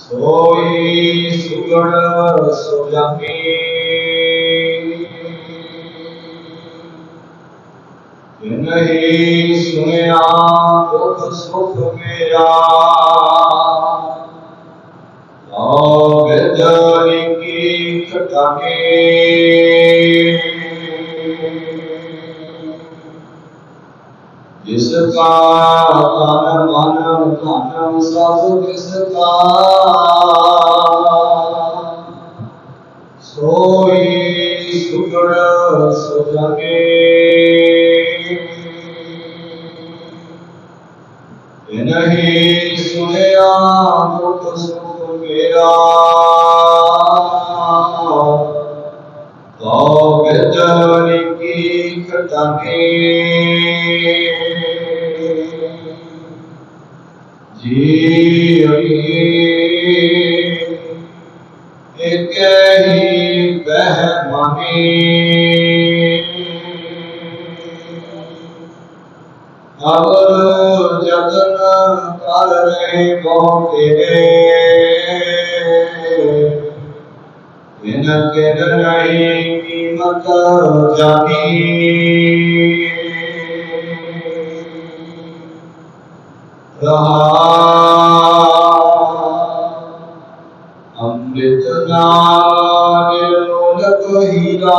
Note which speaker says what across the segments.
Speaker 1: سوئی سگڑ سو جامی نہیں دکھ سکھ میرا۔ اور جاری جس کا تن من تن سب جس کا۔ سوئی سکڑ سجگے نہیں سنیا تو جی ایک ہی بہمانی۔ اب جتن کر رہے موقع ان کے نہیں قیمت جانی رہا امرت نال ہیرا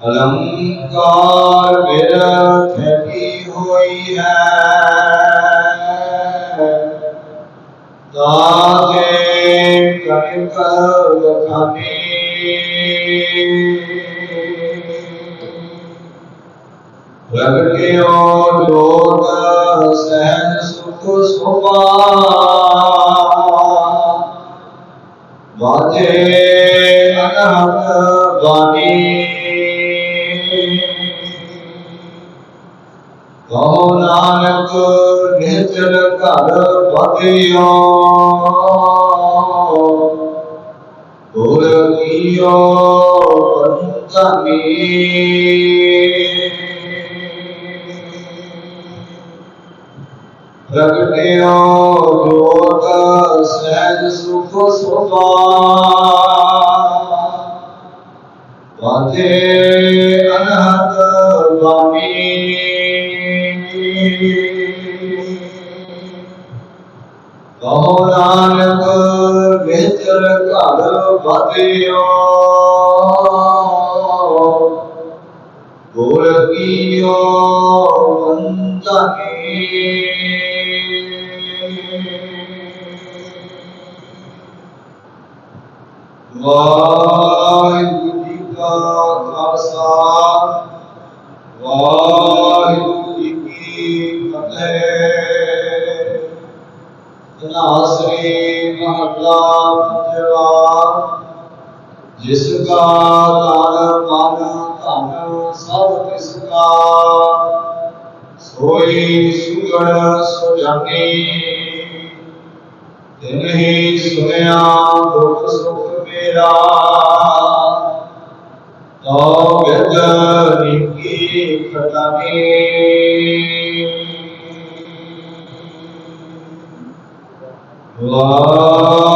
Speaker 1: الانکار میرا تھکی ہوئی ہے تاکہ کرم کر کھانے رکھے اور لوگ سہن سکھ سبا ماتھے انہت بانی ਕਹੋ ਨਾਨਕ ਨਿਹਚਲ ਘਰ ਬਧਿਓ ਗੁਰ ਕੀਓ ਪੰਚਮੀ ਪ੍ਰਗਟਿਓ ਜੋਤ ਸਹਿਜ ਸੁਖ ਸੁਭਾ ਵਾਜੇ واحد کا خاصا واہ مطلب جواب جس کا دان مان تن سب کس کا سوئی سگڑ سجانی تن ہی سنیا دکھ سکھ میرا تو گندر کی کھٹانی Allah